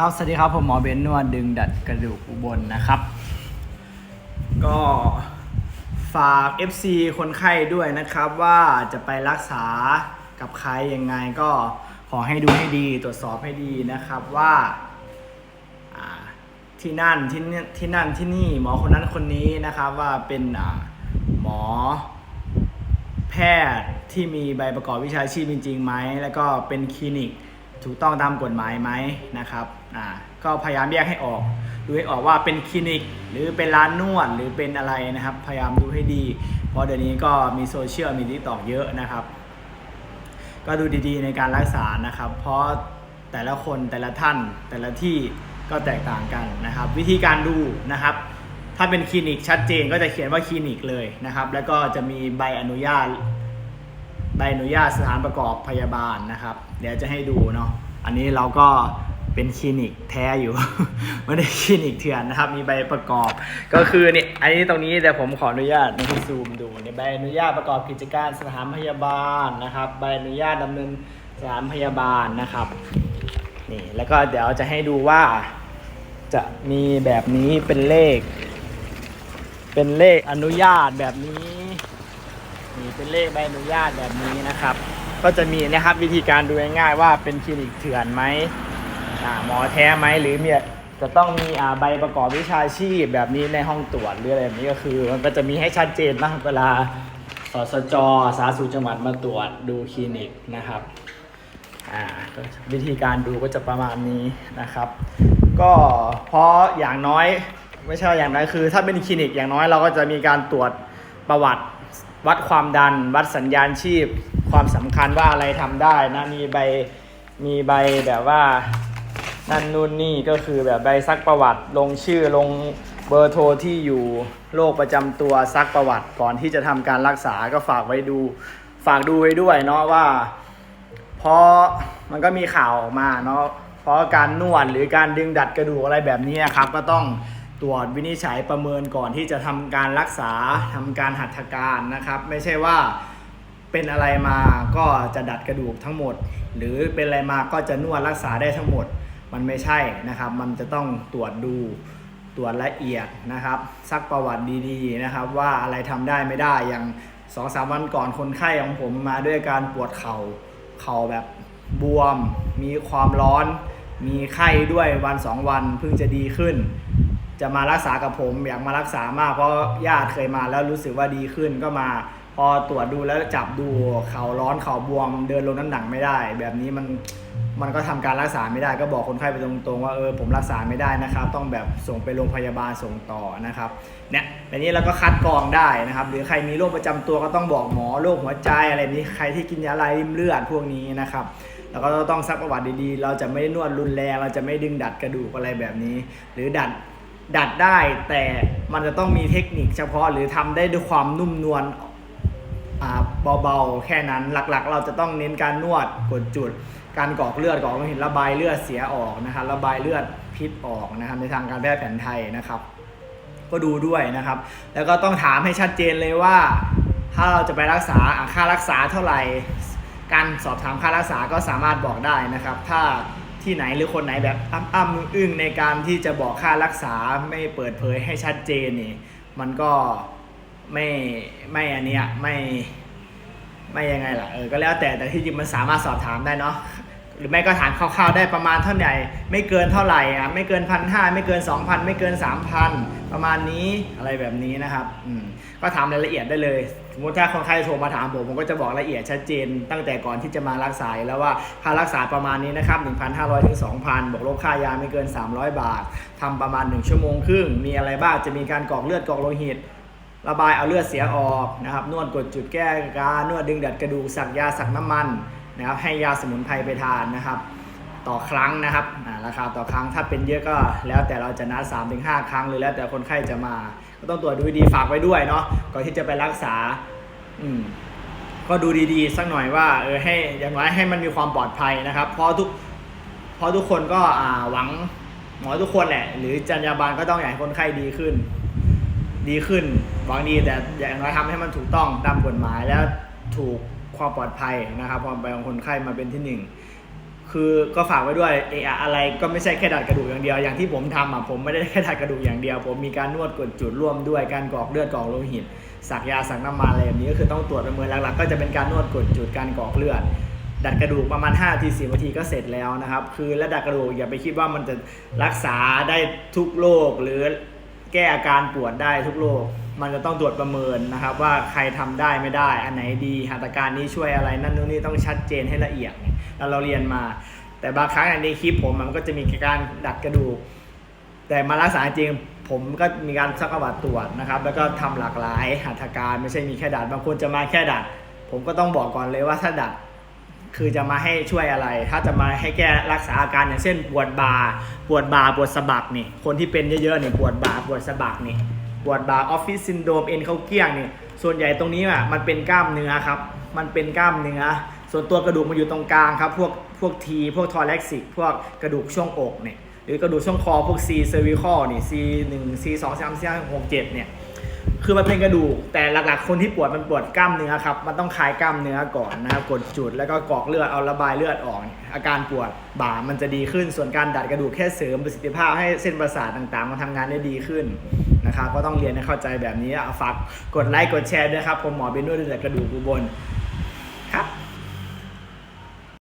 ครับ สวัสดีครับ ผมหมอเบนนวดดึงดัดกระดูกอุบลนะครับ ก็ฝาก FC คนไข้ด้วยนะครับว่าจะไปรักษากับใครยังไงก็ขอให้ดูให้ดีตรวจสอบให้ดีนะครับว่าที่นั่นที่นี่ที่นั่นที่นี่หมอคนนั้นคนนี้นะครับว่าเป็นหมอแพทย์ที่มีใบประกอบวิชาชีพจริงๆไหมแล้วก็เป็นคลินิกถูกต้องตามกฎหมายไหมนะครับ อ่าก็พยายามแยกให้ออกดูให้ออกว่าเป็นคลินิก หรือเป็นร้านนวดหรือเป็นอะไรนะครับ พยายามดูให้ดี เพราะเดี๋ยวนี้ก็มีโซเชียลมีทิกตอกเยอะนะครับ ก็ดูดีๆในการรักษานะครับ เพราะแต่ละคนแต่ละท่านแต่ละที่ก็แตกต่างกันนะครับ วิธีการดูนะครับ ถ้าเป็นคลินิกชัดเจนก็จะเขียนว่าคลินิกเลยนะครับ แล้วก็จะมีใบอนุญาตใบอนุญาตสถานประกอบพยาบาลนะครับ เดี๋ยวจะให้ดูเนาะอันนี้เราก็ เป็นคลินิกแท้อยู่ ไม่ได้คลินิกเถื่อนนะครับ มีใบประกอบ ก็คือเนี่ยอันนี้ตรงนี้เดี๋ยวผมขออนุญาตในที่ซูมดูในใบอนุญาตประกอบกิจการสถานพยาบาลนะครับ ใบอนุญาตดำเนินสถานพยาบาลนะครับนี่แล้วก็เดี๋ยวจะให้ดูว่าจะมีแบบนี้เป็นเลข เป็นเลขอนุญาตแบบนี้นี่เป็นเลขใบอนุญาตแบบนี้นะครับ ก็จะมีนะครับวิธีการดูง่ายๆว่าเป็นคลินิกเถื่อนไหม อ่าหมอแท้ไหมหรือมีจะต้องมีอ่าใบประกอบวิชาชีพแบบนี้ในห้องตรวจหรืออะไรแบบนี้ก็คือ มันก็จะมีให้ชัดเจนนะเวลาสสจสาธารณสุขจังหวัดมาตรวจดูคลินิกนะครับอ่าก็วิธีการดูก็จะประมาณนี้นะครับ ก็เพราะอย่างน้อยไม่ใช่ว่าอย่างน้อยคือ ถ้าเป็นคลินิกอย่างน้อยเราก็จะมีการตรวจประวัติวัดความดัน วัดสัญญาณชีพ ความสำคัญว่าอะไรทำได้นะมีใบมีใบแบบว่า นั่นนู่นนี่ก็คือแบบใบซักประวัติลงชื่อลงเบอร์โทรที่อยู่โรคประจำตัวซักประวัติก่อนที่จะทำการรักษาก็ฝากไว้ดู ฝากดูไว้ด้วยเนาะว่าเพราะมันก็มีข่าวออกมาเนาะเพราะการนวดหรือการดึงดัดกระดูกอะไรแบบนี้ครับ ก็ต้องตรวจวินิจฉัยประเมินก่อนที่จะทำการรักษาทำการหัตถการนะครับ ไม่ใช่ว่าเป็นอะไรมาก็จะดัดกระดูกทั้งหมด หรือเป็นอะไรมาก็จะนวดรักษาได้ทั้งหมด มันไม่ใช่นะครับ มันจะต้องตรวจดูตรวจละเอียดนะครับซักประวัติดีๆนะครับ ว่าอะไรทำได้ไม่ได้อย่างสองสามวันก่อนคนไข้ของผมมาด้วยการปวดเขา่าเข่าแบบบวม มีความร้อน มีไข้ด้วยวันสองวันเพิ่งจะดีขึ้น จะมารักษากับผมอยากมารักษามากเพราะญาติเคยมาแล้วรู้สึกว่าดีขึ้นก็มา พอตรวจดูแล้วจับดูเข่าร้อนเข่าบวมเดินลงน้ำหนักไม่ได้ แบบนี้มันมันก็ทำการรักษาไม่ได้ก็บอกคนไข้ไปตรงๆว่าเออผมรักษาไม่ได้นะครับ ต้องแบบส่งไปโรงพยาบาลส่งต่อนะครับเนี่ยแบบนี้เราก็คัดกรองได้นะครับ หรือใครมีโรคประจำตัวก็ต้องบอกหมอโรคหัวใจอะไรนี้ใครที่กินยาลายริ่มเลือดพวกนี้นะครับแล้วก็ต้องซักประวัติดีๆ เราจะไม่นวดรุนแรงเราจะไม่ดึงดัดกระดูกอะไรแบบนี้ หรือดัดดัดได้แต่มันจะต้องมีเทคนิคเฉพาะหรือทำได้ด้วยความนุ่มนวล เบาๆ แค่นั้นหลักๆ เราจะต้องเน้นการนวดกดจุด การกรอกเลือดกรอกโลหิตระบายเลือดเสียออกนะครับระบายเลือดพิษออกนะครับในทางการแพทย์แผนไทยนะครับ ก็ดูด้วยนะครับ แล้วก็ต้องถามให้ชัดเจนเลยว่า ถ้าเราจะไปรักษาค่ารักษาเท่าไหร่ การสอบถามค่ารักษาก็สามารถบอกได้นะครับ ถ้าที่ไหนหรือคนไหนแบบอ้ำอ้ำอึ้งในการที่จะบอกค่ารักษาไม่เปิดเผยให้ชัดเจนนี่มันก็ ไม่ไม่อันเนี้ยไม่ไม่ยังไงล่ะเออก็แล้วแต่แต่ที่จริงมันสามารถสอบถามได้เนาะหรือไม่ก็ถามคร่าวๆได้ประมาณเท่าไหร่ไม่เกินเท่าไหร่อะไม่เกินพันห้าไม่เกินสองพันไม่เกินสามพันประมาณนี้อะไรแบบนี้นะครับอืมก็ถามรายละเอียดได้เลยสมมติถ้าคนไข้โทรมาถามผมผมก็จะบอกรายละเอียดชัดเจน ตั้งแต่ก่อนที่จะมารักษาแล้วว่าค่ารักษาประมาณนี้นะครับ1,500ถึง2,000บอกลบค่ายาไม่เกิน 300 บาททำประมาณ 1 ชั่วโมงครึ่งมีอะไรบ้างจะมีการกรอกเลือดกรอกโลหิต ระบายเอาเลือดเสียออกนะครับ นวดกดจุดแก้กานวดดึงดัดกระดูกสักยาสักน้ำมันนะครับให้ยาสมุนไพรไปทานนะครับ ต่อครั้งนะครับราคาต่อครั้งถ้าเป็นเยอะก็แล้วแต่เราจะนัด3-5ถึงครั้งหรือแล้วแต่คนไข้จะมา ก็ต้องตรวจดูดีฝากไว้ด้วยเนาะก่อนที่จะไปรักษาอืมก็ดูดีๆ สักหน่อยว่าเออให้อย่างน้อยให้มันมีความปลอดภัยนะครับ เพราะทุกเพราะทุกคนก็หวังหมอทุกคนแหละ หรือจรรยาบาลก็ต้องอยากให้คนไข้ดีขึ้น ดีขึ้นหวังดีแต่อย่างน้อยทำให้มันถูกต้องตามกฎหมายแล้วถูกความปลอดภัยนะครับความปลอดภัยของคนไข้มาเป็นที่หนึ่งคือก็ฝากไว้ด้วยเอออะไรก็ไม่ใช่แค่ดัดกระดูกอย่างเดียว อย่างที่ผมทำอะผมไม่ได้แค่ดัดกระดูกอย่างเดียว ผมมีการนวดกดจุดร่วมด้วยการกรอกเลือดกรอกโลหิตสักยาสักน้ำมันอะไรแบบนี้ก็คือต้องตรวจประเมินหลักๆ ก็จะเป็นการนวดกดจุดการกรอกเลือด ดัดกระดูกประมาณ5นาที10นาทีก็เสร็จแล้วนะครับ คือและดัดกระดูกอย่าไปคิดว่ามันจะรักษาได้ทุกโรคหรือ แก้อาการปวดได้ทุกโรคมันจะต้องตรวจประเมินนะครับ ว่าใครทำได้ไม่ได้ อันไหนดีหัตถการนี้ช่วยอะไรนั่นนู่นนี่ต้องชัดเจนให้ละเอียดแล้วเราเรียนมา แต่บางครั้งในคลิปผมมันก็จะมีการดัดกระดูก แต่มารักษาจริงผมก็มีการซักประวัติตรวจนะครับ แล้วก็ทำหลากหลายหัตถการไม่ใช่มีแค่ดัดบางคนจะมาแค่ดัด ผมก็ต้องบอกก่อนเลยว่าถ้าดัด คือจะมาให้ช่วยอะไร ถ้าจะมาให้แก้รักษาอาการอย่างเช่นปวดบ่าปวดบ่าปวดสะบักนี่คนที่เป็นเยอะๆเนี่ยปวดบ่าปวดสะบักนี่ปวดบ่าออฟฟิศซินโดรมเอ็นเขาเกี้ยงนี่ส่วนใหญ่ตรงนี้อะมันเป็นกล้ามเนื้อครับ มันเป็นกล้ามเนื้อ ส่วนตัวกระดูกมันอยู่ตรงกลางครับ พวกพวกทีพวกทอร์เล็กซิกพวกกระดูกช่วงอกเนี่ยหรือกระดูกช่วงคอพวก C cervical นี่ C 1 C 2 3 4 5 6 7เนี่ย คือมันเป็นกระดูกแต่หลักๆ คนที่ปวดมันปวดกล้ามเนื้อครับมันต้องคลายกล้ามเนื้อก่อนนะครับกดจุดแล้วก็กรอกเลือดเอาระบายเลือดออก อาการปวดบ่ามันจะดีขึ้นส่วนการดัดกระดูกแค่เสริมประสิทธิภาพให้เส้นประสาทต่างๆมันทำงานได้ดีขึ้นนะครับก็ต้องเรียนให้เข้าใจแบบนี้อฝากกดไลค์กดแชร์ด้วยครับผมหมอเบนด้วดดัดกระดูกอุบล